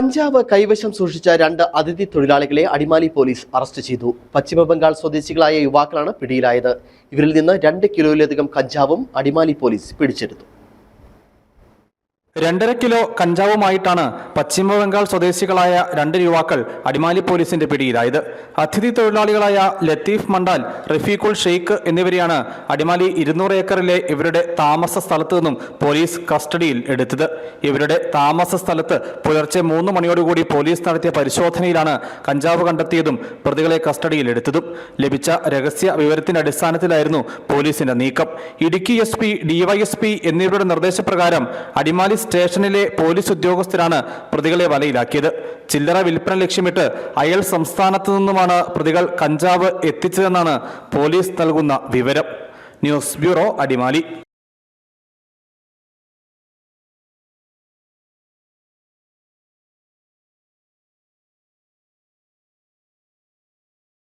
കഞ്ചാവ് കൈവശം സൂക്ഷിച്ച രണ്ട് അതിഥി തൊഴിലാളികളെ അടിമാലി പോലീസ് അറസ്റ്റ് ചെയ്തു. പശ്ചിമബംഗാൾ സ്വദേശികളായ യുവാക്കളാണ് പിടിയിലായത്. ഇവരിൽ നിന്ന് രണ്ട് കിലോയിലധികം കഞ്ചാവും അടിമാലി പോലീസ് പിടിച്ചെടുത്തു. രണ്ടര കിലോ കഞ്ചാവുമായിട്ടാണ് പശ്ചിമബംഗാൾ സ്വദേശികളായ രണ്ട് യുവാക്കൾ അടിമാലി പോലീസിന്റെ പിടിയിലായത്. അതിഥി തൊഴിലാളികളായ ലത്തീഫ് മണ്ടാൽ റഫീഖുൽ ഷെയ്ഖ് എന്നിവരെയാണ് അടിമാലി ഇരുന്നൂറ് ഏക്കറിലെ ഇവരുടെ താമസ സ്ഥലത്തു നിന്നും പോലീസ് കസ്റ്റഡിയിൽ എടുത്തത്. ഇവരുടെ താമസ സ്ഥലത്ത് പുലർച്ചെ മൂന്ന് മണിയോടുകൂടി പോലീസ് നടത്തിയ പരിശോധനയിലാണ് കഞ്ചാവ് കണ്ടെത്തിയതും പ്രതികളെ കസ്റ്റഡിയിൽ എടുത്തതും. ലഭിച്ച രഹസ്യ വിവരത്തിന്റെ അടിസ്ഥാനത്തിലായിരുന്നു പോലീസിന്റെ നീക്കം. ഇടുക്കി എസ് പി ഡിവൈഎസ്പി എന്നിവരുടെ നിർദ്ദേശപ്രകാരം അടിമാലി സ്റ്റേഷനിലെ പോലീസ് ഉദ്യോഗസ്ഥരാണ് പ്രതികളെ വലയിലാക്കിയത്. ചില്ലറ വിൽപ്പന ലക്ഷ്യമിട്ട് അയൽ സംസ്ഥാനത്തു നിന്നുമാണ് പ്രതികൾ കഞ്ചാവ് എത്തിച്ചതെന്നാണ് പോലീസ് നൽകുന്ന വിവരം. News bureau Adimali.